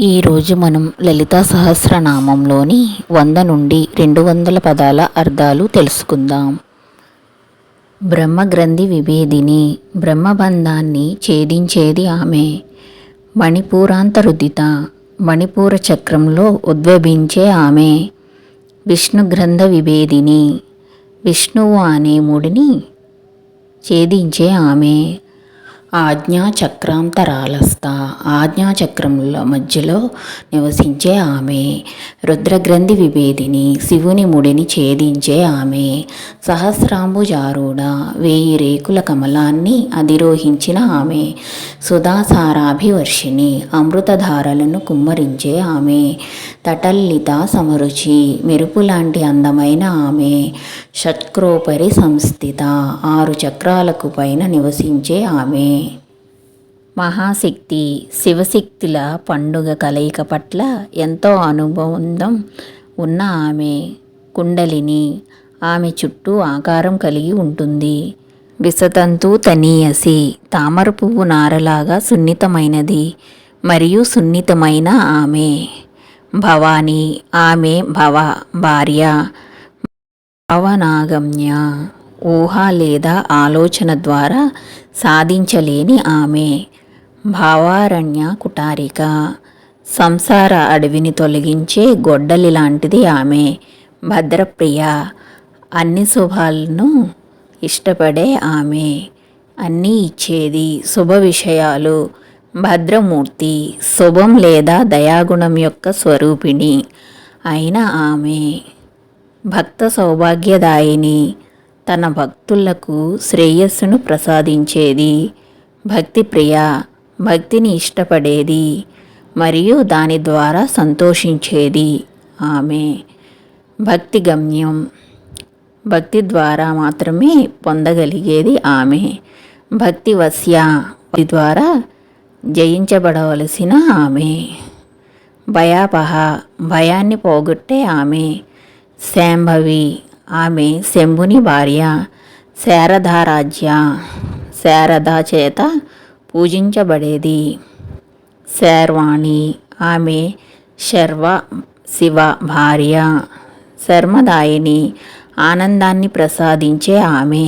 ఈరోజు మనం లలితా సహస్రనామంలోని వంద నుండి రెండు వందల పదాల అర్థాలు తెలుసుకుందాం. బ్రహ్మగ్రంథి విభేదిని బ్రహ్మబంధాన్ని ఛేదించేది ఆమె. మణిపూరాంతరుదిత మణిపూర చక్రంలో ఉద్భవించే ఆమె. విష్ణుగ్రంథ విభేదిని విష్ణువు అనే ముడిని ఛేదించే ఆమె. ఆజ్ఞాచక్రాంతరాలస్థ ఆజ్ఞాచక్రముల మధ్యలో నివసించే ఆమె. రుద్రగ్రంథి విభేదిని శివుని ముడిని ఛేదించే ఆమె. సహస్రాంబుజారూఢ వేయి రేకుల కమలాన్ని అధిరోహించిన ఆమె. సుధాసారాభివర్షిణి అమృతధారలను కుమ్మరించే ఆమె. తటల్లిత సమరుచి మెరుపు లాంటి అందమైన ఆమె. షట్క్రోపరి సంస్థిత ఆరు చక్రాలకు పైన నివసించే ఆమె. మహాశక్తి శివశక్తుల పండుగ కలయిక పట్ల ఎంతో అనుబంధం ఉన్న ఆమె కుండలిని ఆమె చుట్టూ ఆకారం కలిగి ఉంటుంది. విసతంతు తనీయసి తామర పువ్వు నారలాగా సున్నితమైనది మరియు సున్నితమైన ఆమె. భవాని ఆమె భవ భార్య భావనాగమ్య ఊహ లేదా ఆలోచన ద్వారా సాధించలేని ఆమె. భావారణ్య కుటారిక. సంసార అడవిని తొలగించే గొడ్డలి లాంటిది ఆమె భద్రప్రియ. అన్ని శుభాలను ఇష్టపడే ఆమె. అన్నీ ఇచ్చేది శుభ విషయాలు. భద్రమూర్తి శుభం లేదా దయాగుణం యొక్క స్వరూపిణి అయిన ఆమె. భక్త సౌభాగ్యదాయిని తన భక్తులకు శ్రేయస్సును ప్రసాదించేది భక్తి ప్రియ భక్తిని ఇష్టపడేది మరియు దాని ద్వారా సంతోషించేది. ఆమె. భక్తి గమ్యం. భక్తి ద్వారా మాత్రమే పొందగలిగేది ఆమె. భక్తి వశ్య. ద్వారా జయించబడవలసిన ఆమె. భయాపహ. భయాన్ని పోగొట్టే ఆమె. శాంభవి. ఆమె శంభుని భార్య. శారదారాజ్య శారద చేత పూజించబడేది. శర్వాణి ఆమె శర్వ శివ భార్య శర్మదాయిని ఆనందాన్ని ప్రసాదించే ఆమె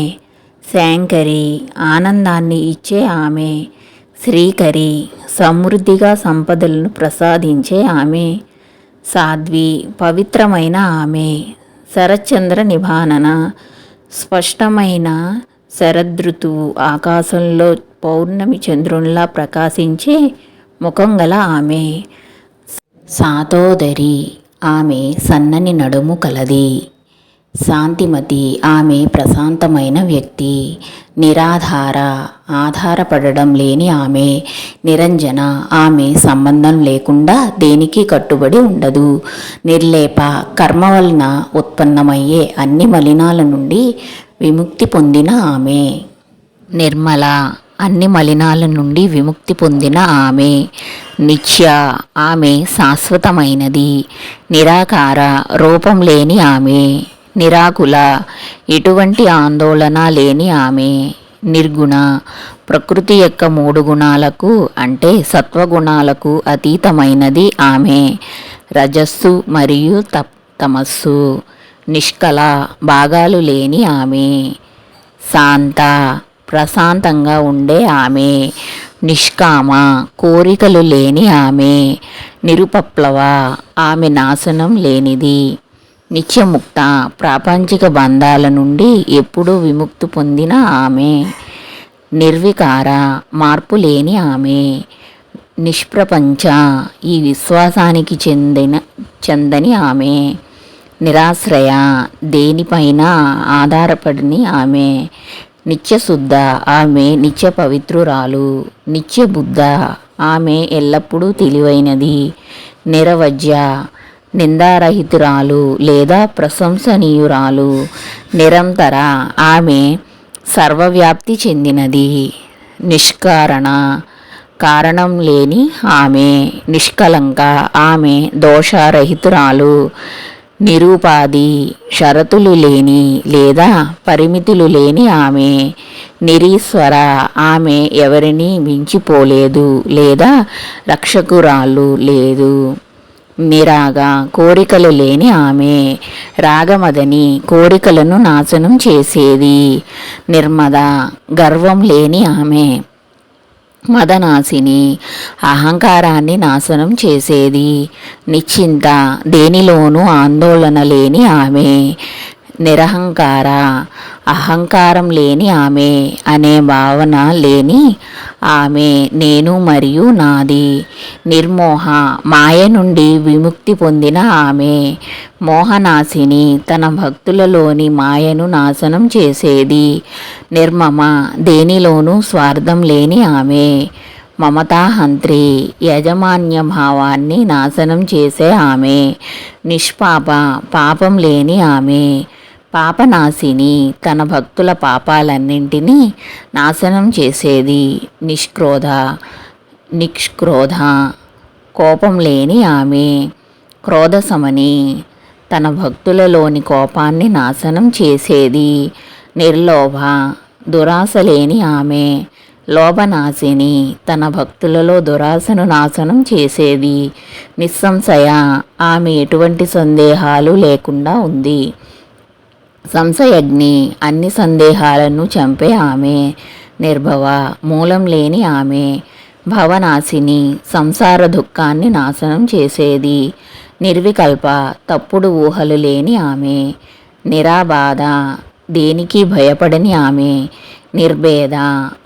శాంకరి ఆనందాన్ని ఇచ్చే ఆమె శ్రీకరి సమృద్ధిగా సంపదలను ప్రసాదించే ఆమె సాధ్వి పవిత్రమైన ఆమె శరచంద్ర నిభానన స్పష్టమైన శరదృతువు ఆకాశంలో పౌర్ణమి చంద్రునిలా ప్రకాశించే ముఖం గల ఆమె. సాతోదరి ఆమె సన్నని నడుము కలది. శాంతిమతి ఆమె ప్రశాంతమైన వ్యక్తి. నిరాధార ఆధారపడడం లేని ఆమె. నిరంజన ఆమె సంబంధం లేకుండా దేనికి కట్టుబడి ఉండదు. నిర్లేప కర్మ వలన ఉత్పన్నమయ్యే అన్ని మలినాల నుండి విముక్తి పొందిన ఆమె. నిర్మల అన్ని మలినాల నుండి విముక్తి పొందిన ఆమె. నిత్య ఆమె శాశ్వతమైనది. నిరాకార రూపం లేని ఆమె. నిరాకుల ఎటువంటి ఆందోళన లేని ఆమె. నిర్గుణ ప్రకృతి యొక్క మూడు గుణాలకు అంటే సత్వగుణాలకు అతీతమైనది ఆమె. రజస్సు మరియు తప్ తమస్సు. నిష్కల భాగాలు లేని ఆమె. శాంత ప్రశాంతంగా ఉండే ఆమె. నిష్కామ కోరికలు లేని ఆమె. నిరుపప్లవ ఆమె నాశనం లేనిది. నిత్యముక్త ప్రాపంచిక బంధాల నుండి ఎప్పుడూ విముక్తి పొందిన ఆమె. నిర్వికార మార్పు లేని ఆమె. నిష్ప్రపంచ ఈ విశ్వాసానికి చెందిన చెందని ఆమె. నిరాశ్రయ దేనిపైన ఆధారపడిని ఆమె నిత్యశుద్ధ ఆమె నిత్య పవిత్రురాలు నిత్య బుద్ధ ఆమె ఎల్లప్పుడూ తెలివైనది నిరవజ్య నిందారహితురాలు లేదా ప్రశంసనీయురాలు నిరంతర ఆమె సర్వవ్యాప్తి చెందినది నిష్కారణ కారణం లేని ఆమె నిష్కలంక ఆమె దోషరహితురాలు నిరూపాది షరతులు లేని లేదా పరిమితులు లేని ఆమె. నిరీశ్వర ఆమె ఎవరిని మించిపోలేదు లేదా రక్షకురాలు లేదు. నిరాగ కోరికలు లేని ఆమె. రాగమదని కోరికలను నాశనం చేసేది. నిర్మద గర్వం లేని ఆమె. మదనాశిని అహంకారాన్ని నాశనం చేసేది. నిశ్చింత దేనిలోనూ ఆందోళన లేని ఆమె. నిరహంకార? అహంకారం లేని ఆమె అనే భావన లేని ఆమె నేను మరియు నాది. నిర్మోహ మాయ నుండి విముక్తి పొందిన ఆమె. మోహనాశిని తన భక్తులలోని మాయను నాశనం చేసేది. నిర్మమ దేనిలోనూ స్వార్థం లేని ఆమె. మమతాహంత్రి యజమాన్య భావాన్ని నాశనం చేసే ఆమె. నిష్పాప పాపం లేని ఆమె. పాపనాశిని తన భక్తుల పాపాలన్నింటినీ నాశనం చేసేది. నిష్క్రోధ నిష్క్రోధ కోపం లేని ఆమె క్రోధసమని తన భక్తులలోని కోపాన్ని నాశనం చేసేది. నిర్లోభ దురాశ లేని ఆమె లోభనాశిని తన భక్తులలో దురాశను నాశనం చేసేది. నిస్సంశయ ఆమె ఎటువంటి సందేహాలు లేకుండా ఉంది. సంశయజ్ఞి అన్ని సందేహాలను చంపే ఆమె నిర్భవ మూలం లేని ఆమె భవనాశిని సంసార దుఃఖాన్ని నాశనం చేసేది నిర్వికల్ప తప్పుడు ఊహలు లేని ఆమె నిరాబాధ దేనికి భయపడని ఆమె నిర్భేద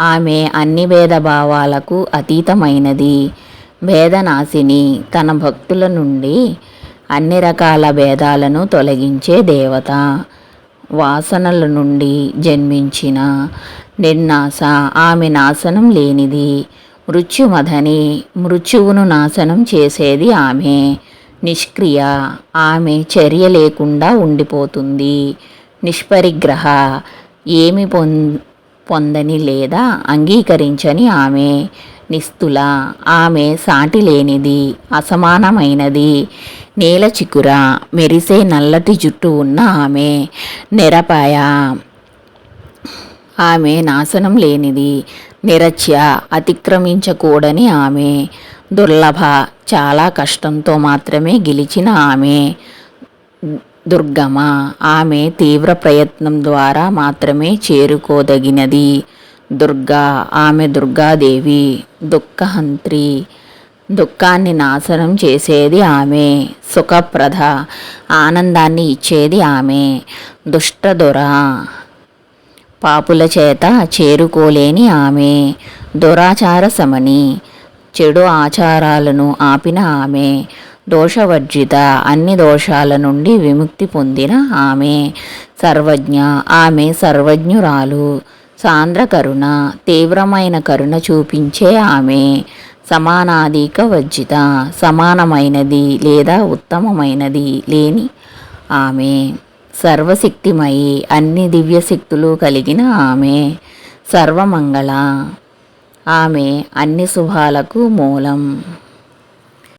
ఆమె అన్ని భేదభావాలకు అతీతమైనది భేదనాశిని తన భక్తుల నుండి అన్ని రకాల భేదాలను తొలగించే దేవత. వాసనల నుండి జన్మించిన నిర్నాశ ఆమె నాశనం లేనిది. మృత్యుమధని మృత్యువును నాశనం చేసేది ఆమె. నిష్క్రియ. ఆమె చర్య లేకుండా ఉండిపోతుంది. నిష్పరిగ్రహ. ఏమి పొం పొందని లేదా అంగీకరించని ఆమె. నిస్తుల ఆమె సాటి లేనిది. అసమానమైనది. నేల చికుర మెరిసే నల్లటి జుట్టు ఉన్న ఆమె నిరపాయ. ఆమె నాశనం లేనిది నిరచ్య అతిక్రమించకూడని ఆమె. దుర్లభ చాలా కష్టంతో మాత్రమే గెలిచిన ఆమె. దుర్గమ ఆమె తీవ్ర ప్రయత్నం ద్వారా మాత్రమే చేరుకోదగినది. దుర్గా ఆమె దుర్గాదేవి దుఃఖహంత్రి. దుఃఖాన్ని నాశనం చేసేది ఆమె. సుఖప్రద ఆనందాన్ని ఇచ్చేది ఆమె. దుష్టదుర పాపుల చేత చేరుకోలేని ఆమె. దురాచార సమని చెడు ఆచారాలను ఆపిన ఆమె. దోషవర్జిత అన్ని దోషాల నుండి విముక్తి పొందిన ఆమె. సర్వజ్ఞ ఆమె సర్వజ్ఞురాలు. సాంద్ర కరుణ తీవ్రమైన కరుణ చూపించే ఆమె. సమానాధిక వర్జిత సమానమైనది లేదా ఉత్తమమైనది లేని ఆమె. సర్వశక్తిమయి అన్ని దివ్యశక్తులు కలిగిన ఆమె. సర్వమంగళ. ఆమె అన్ని శుభాలకు మూలం.